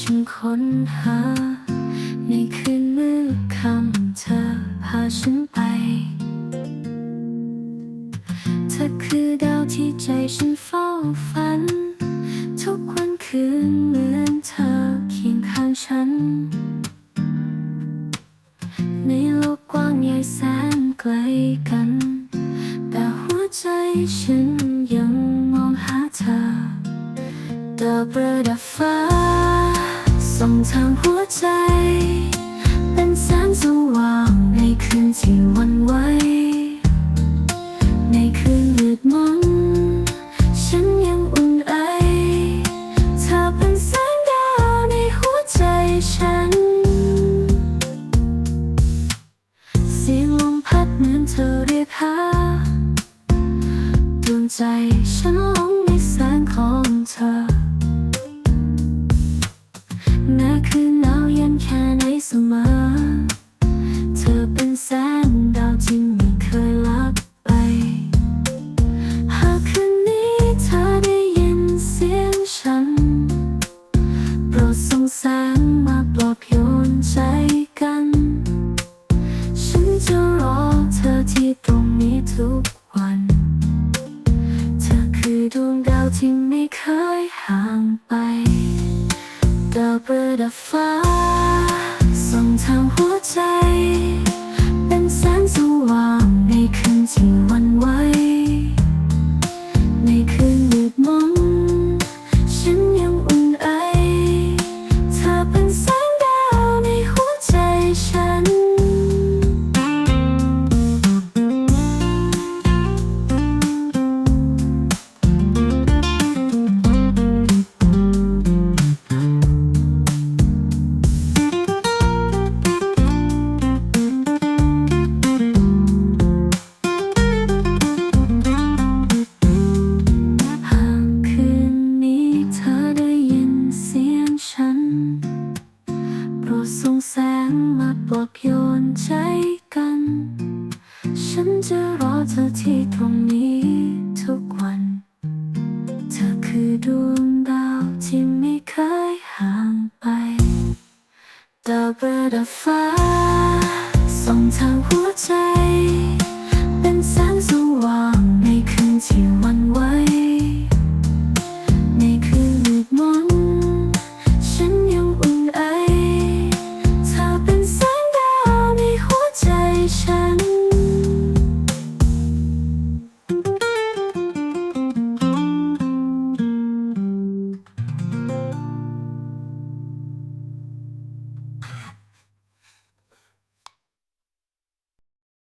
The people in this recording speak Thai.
ฉันค้นหา ในคืนมืดค่ำเธอพาฉันไป เธอคือดาวที่ใจฉันเฝ้าฝัน ทุกวันคืนเหมือนเธอเคียงข้างฉัน ในโลกกว้างใหญ่แสนไกลกัน แต่หัวใจฉันยังมองหาเธอดาวประดับฟ้า ทางหัวใจ เป็นแสงสว่างในคืนที่วันไหวในคืนมืดมนฉันยังอุ่นไอ เธอเป็นแสงดาวในหัวใจฉัน เสียงลมพัดเหมือนเธอเรียกหาดวงใจฉัน แสงมาปลอบโยนใจกัน ฉันจะรอเธอที่ตรงนี้ทุกวัน เธอคือดวงดาวที่ไม่เคยห่างไป ดาวประดับฟ้าส่องทางหัวใจ โปรดส่งแสงมาปลอบโยนใจกัน ฉันจะรอเธอที่ตรงนี้ทุกวัน เธอคือดวงดาวที่ไม่เคยห่างไปดาวประดับฟ้าส่องทางหัวใจ